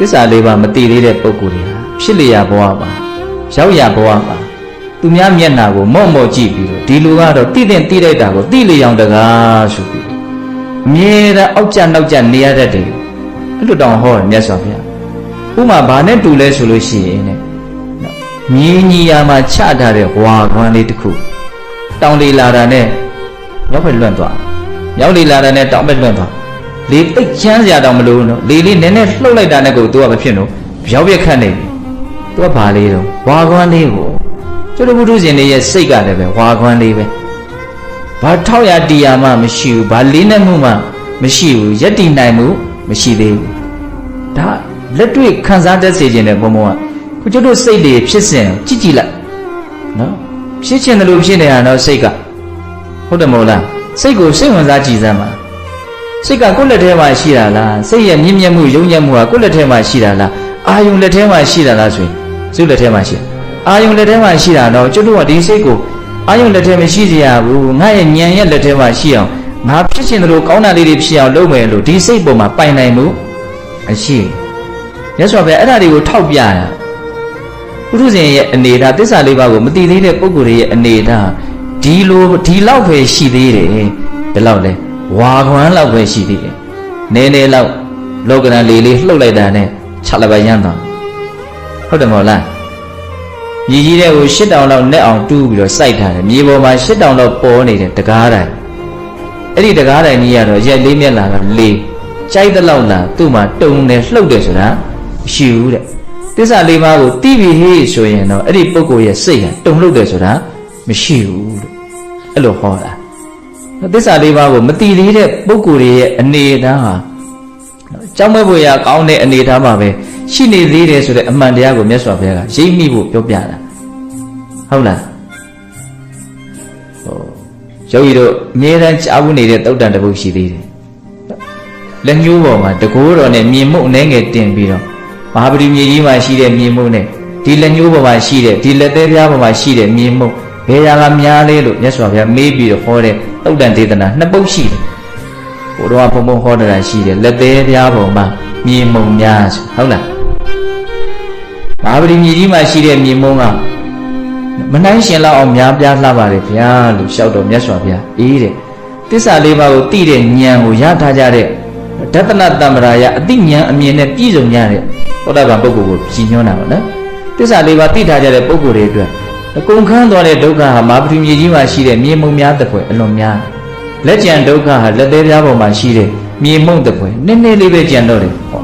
သစ္စာလေးပါးမသိသေးတဲ့ပုဂ္ဂိုလ်တွေဟာဖြစ်လျာဘဝပါရောက်ရဘဝပါသူများမျက်နှာကိုမော့မော့ကြည့်ပြီးတော့ဒီလူကတော့တိတဲ့တိလိုက်တာကိုတိလေအောင်တကားဆိုပြီးတော့အမြဲတမ်းအောက်ကျနောက်ကျနေရတတ်တယ်အဲ့လိုတောင်ဟောတယ်မြတ်စွာဘုရားဥမာဘာနဲ့တူလဲဆိုလို့ရှိရင်တဲ့မြင်းကြီးယာမှာချထားတဲ့ဝါခွမ်းလေးတစ်ခုတောင်လေလာတာနဲ့ရောက်ဖက်လွန့်သွားရောက်လေလာတာနဲ့တောင်ဖက်လွန့်သွား လေတိတ်ချမ်းစရာတောင်မလိုဘူးနော်လေလေးနည်းနည်းလှုပ်လိုက်တာနဲ့ကိုသူကမဖြစ်တော့ပြောင်းပြက်ခတ်နေပြီသူကဘာလေးတော့ဝါခွမ်းလေးကိုကျွတ်တပုထုရှင်တွေရဲ့စိတ်ကလည်းပဲဝါခွမ်းလေးပဲဘာထောက်ရတီယာမှမရှိဘူးဘာလေးနဲ့မှုမှမရှိဘူးယက်တီနိုင်မှုမရှိသေးဘူးဒါလက်တွေ့ခံစားတတ်စေခြင်းတဲ့ဘုံဘုံကခုကျွတ်တို့စိတ်တွေဖြစ်စဉ်ကြည့်ကြည့်လိုက်နော်ဖြစ်ခြင်းတယ်လို့ဖြစ်နေတာတော့စိတ်ကဟုတ်တယ်မဟုတ်လားစိတ်ကိုစိတ်ဝင်စားကြည့်စမ်းပါ စိတ်ကကိုယ့်လက်ထဲမှာရှိတာလားစိတ်ရဲ့မြင့်မြတ်မှုယုံညံ့မှုကကိုယ့်လက်ထဲမှာရှိတာလားအာယုံလက်ထဲမှာရှိတာလားဆိုရင်သူ့လက်ထဲမှာရှိတယ်အာယုံလက်ထဲမှာရှိတာတော့ကျွတ်တို့ကဒီစိတ်ကိုအာယုံလက်ထဲမရှိစေရဘူးငါရဲ့ဉာဏ်ရဲ့လက်ထဲမှာရှိအောင်ငါဖြစ်ခြင်းတယ်လို့ကောင်းတာလေးတွေဖြစ်အောင်လုပ်မယ်လို့ဒီစိတ်ပေါ်မှာပိုင်နိုင်မှုအရှိရသော်ပဲအဲ့ဒါတွေကိုထောက်ပြတာပုထုဇဉ်ရဲ့အနေဒါသစ္စာလေးပါးကိုမသိသေးတဲ့ပုဂ္ဂိုလ်ရဲ့အနေဒါဒီလိုဒီလောက်ပဲရှိသေးတယ်ဒီလောက်လဲ ဝါခွမ်းလောက်ပဲရှိသေးတယ်နည်းနည်းလောက်လောကရန်လေးလေးလှုပ်လိုက်တာနဲ့ခြာလပါရမ်းသွားဟုတ်တယ်မဟုတ်လားမြေကြီးတဲ့ကိုရှစ်တောင်လောက်နဲ့အောင်တူးပြီးတော့စိုက်ထားတယ်မြေပေါ်မှာရှစ်တောင်လောက်ပေါ်နေတဲ့တကားတိုင်းအဲ့ဒီတကားတိုင်းကြီးကတော့ရက်လေးမျက်လာတော့လေးကြိုက်တဲ့လောက်လားသူ့မှာတုံတယ်လှုပ်တယ်ဆိုတာမရှိဘူးတဲ့သစ္စာလေးပါးကိုတိပြီးဟေးဆိုရင်တော့အဲ့ဒီပုဂ္ဂိုလ်ရဲ့စိတ်ဟာတုံလှုပ်တယ်ဆိုတာမရှိဘူးလို့အဲ့လိုဟောတာ သစ္စာလေးပါးကိုမတိသေးတဲ့ပုဂ္ဂိုလ်ရဲ့အနေအထားဟာကြောင်းမဲ့ဖို့ရကောင်းတဲ့အနေအထားမှာပဲရှိနေသေးတယ်ဆိုတဲ့အမှန်တရားကိုမြတ်စွာဘုရားကရိပ်မိဖို့ပြောပြတာဟုတ်လားဟိုယောဂီတို့အမြဲတမ်းကြားဘူးနေတဲ့တုတ်တန်တစ်ပုဒ်ရှိသေးတယ်လက်ညှိုးပေါ်မှာတကိုးတော်နဲ့မြင်မှုအနေငယ်တင်ပြီးတော့မဟာပရိမြေကြီးမှာရှိတဲ့မြင်မှုနဲ့ဒီလက်ညှိုးပေါ်မှာရှိတဲ့ဒီလက်သေးပြားပေါ်မှာရှိတဲ့မြင်မှုဘယ်ရာကများလဲလို့မြတ်စွာဘုရားမေးပြီးတော့ဟောတဲ့ တုတ်တန်ဒေသနာနှစ်ပုဒ်ရှိတယ်ဘုရားဘုံဘုံဟောတာရှိတယ်လက်သေးပြားပေါ်မှာမြင်မှုများဆိုဟုတ်လားမဟာပရိမြေကြီးမှာရှိတဲ့မြင်မှုကမနှိုင်းရှင်လောက်အောင်များပြားလှပါတယ်ဗျာလို့လျှောက်တော့မြတ်စွာဘုရားအေးတဲ့တစ္ဆာလေးပါးကိုသိတဲ့ဉာဏ်ကိုရထားကြတဲ့ဒသနတမ္ပရာယအတိဉာဏ်အမြင်နဲ့ပြည့်စုံကြတဲ့သောတာပန်ပုဂ္ဂိုလ်ကိုကြည်ညွှန်းတာပါနော်တစ္ဆာလေးပါးသိထားကြတဲ့ပုဂ္ဂိုလ်တွေအတွက် အကုန်ခန်းသွားတဲ့ဒုက္ခဟာမာပတိမြေကြီးမှာရှိတဲ့မြေမှုများတဲ့ဖွယ်အလွန်များတယ်လက်ကြံဒုက္ခဟာလက်သေးပြားပေါ်မှာရှိတဲ့မြေမှုတဲ့ဖွယ်နည်းနည်းလေးပဲကြံတော့တယ်ဟော